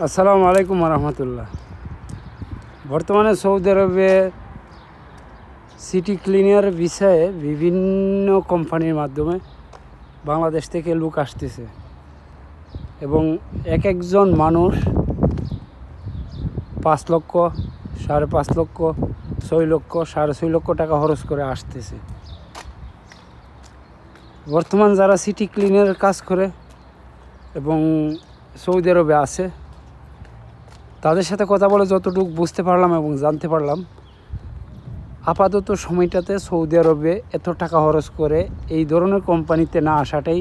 আসসালামু আলাইকুম রহমতুল্লাহ বর্তমানে সৌদি আরবে সিটি ক্লিনার বিষয়ে বিভিন্ন কোম্পানির মাধ্যমে বাংলাদেশ থেকে লোক আসতেছে এবং এক একজন মানুষ পাঁচ লক্ষ, সাড়ে পাঁচ লক্ষ, ছয় লক্ষ, সাড়ে ছয় লক্ষ টাকা খরচ করে আসতেছে। বর্তমান যারা সিটি ক্লিনারের কাজ করে এবং সৌদি আরবে আছে তাদের সাথে কথা বলে যতটুকু বুঝতে পারলাম এবং জানতে পারলাম, আপাতত সময়টাতে সৌদি আরবে এত টাকা খরচ করে এই ধরনের কোম্পানিতে না আসাটাই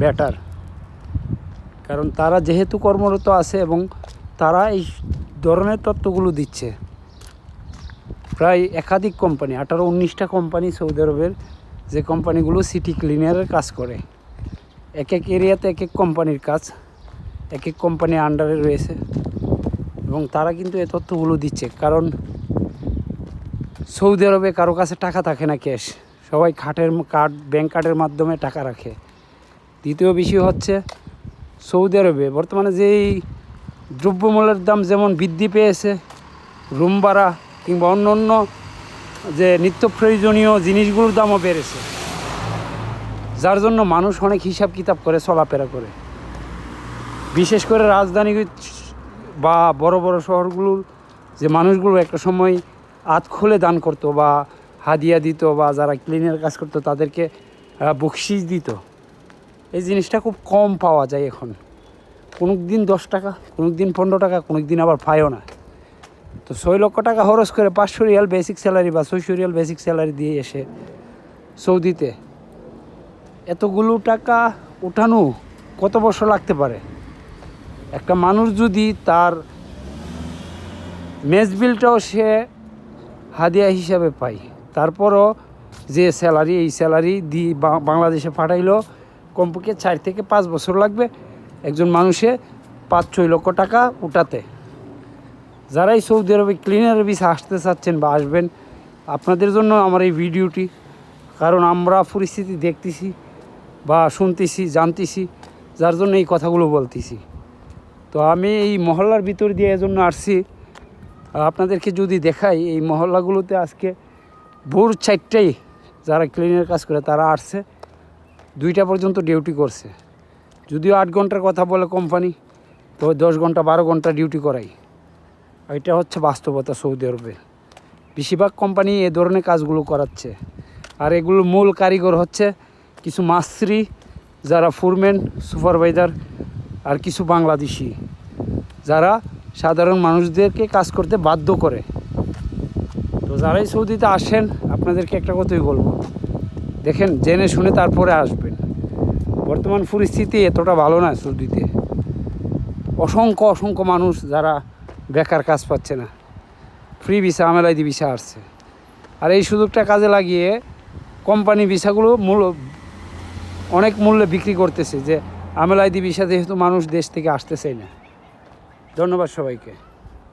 বেটার কারণ তারা যেহেতু কর্মরত আছে এবং তারা এই ধরনের তত্ত্বগুলো দিচ্ছে। প্রায় একাধিক কোম্পানি, আঠারো উনিশটা কোম্পানি সৌদি আরবের যে কোম্পানিগুলো সিটি ক্লিনারের কাজ করে। এক এক এরিয়াতে এক এক কোম্পানির কাজ এক এক কোম্পানির আন্ডারে রয়েছে। এবং তারা কিন্তু এই তথ্যগুলো দিচ্ছে। কারণ সৌদি আরবে কারও কাছে টাকা থাকে না ক্যাশ। সবাই খাটের কার্ড, ব্যাংক কার্ডের মাধ্যমে টাকা রাখে। দ্বিতীয় বিষয় হচ্ছে সৌদি আরবে বর্তমানে যেই দ্রব্যমূল্যের দাম যেমন বৃদ্ধি পেয়েছে, রুম ভাড়া কিংবা অন্য অন্য যে নিত্য প্রয়োজনীয় জিনিসগুলোর দামও বেড়েছে। যার জন্য মানুষ অনেক হিসাব কিতাব করে, চলাফেরা করে। বিশেষ করে রাজধানী বা বড় বড় শহরগুলোর যে মানুষগুলো একটা সময় আত খুলে দান করতো বা হাদিয়া দিত বা যারা ক্লিনের কাজ করতো তাদেরকে বকশিস দিত। এই জিনিসটা খুব কম পাওয়া যায় এখন। কোনো দিন দশ টাকা কোনো দিন পনেরো টাকা কোনো দিন আবার পায়ও না। তো ছয় লক্ষ টাকা খরচ করে পাঁচশো রিয়াল বেসিক স্যালারি বা ছয়শো রিয়াল বেসিক স্যালারি দিয়ে এসে সৌদিতে। এতগুলো টাকা উঠানো কত বছর লাগতে পারে? একটা মানুষ যদি তার মেজ বিলটাও সে হাদিয়া হিসাবে পায়, তারপরও যে স্যালারি, এই স্যালারি দি বাংলাদেশে পাঠাইলো, কমপক্ষে চার থেকে পাঁচ বছর লাগবে একজন মানুষে পাঁচ ছয় লক্ষ টাকা উঠাতে। যারাই সৌদি আরবে ক্লিনার ভিসা আসতে চাচ্ছেন বা আসবেন, আপনাদের জন্য আমার এই ভিডিওটি, কারণ আমরা পরিস্থিতি দেখতেছি বা শুনতেছি, জানতেছি, যার জন্য এই কথাগুলো বলতেছি। তো আমি এই মহল্লার ভিতর দিয়ে এজন্য আসছি। আপনাদেরকে যদি দেখাই, এই মহল্লাগুলোতে আজকে ভোর চারটাই যারা ক্লিনের কাজ করে, তারা আসছে। দুইটা পর্যন্ত ডিউটি করছে। যদিও আট ঘণ্টার কথা বলে কোম্পানি তো দশ ঘণ্টা, বারো ঘণ্টা ডিউটি করাই। এটা হচ্ছে বাস্তবতা সৌদি আরবে। বেশিরভাগ কোম্পানি এ ধরনের কাজগুলো করাচ্ছে। আর এগুলোর মূল কারিগর হচ্ছে কিছু মাস্ত্রি, যারা ফুরম্যান সুপারভাইজার আর কিছু বাংলাদেশি, যারা সাধারণ মানুষদেরকে কাজ করতে বাধ্য করে। তো যারাই সৌদিতে আসেন, আপনাদেরকে একটা কথাই বলব। দেখেন, জেনে শুনে তারপরে আসবেন। বর্তমান পরিস্থিতি এতটা ভালো না সৌদিতে। অসংখ্য অসংখ্য মানুষ যারা বেকার কাজ পাচ্ছে না। ফ্রি ভিসা আমেলাইদি ভিসা আসছে। আর এই সুযোগটা কাজে লাগিয়ে কোম্পানি ভিসাগুলো মূল, অনেক মূল্যে বিক্রি করতেছে যে আমেলাইদি দিবিসা যেহেতু মানুষ দেশ থেকে আসতে চাই না। ধন্যবাদ সবাইকে।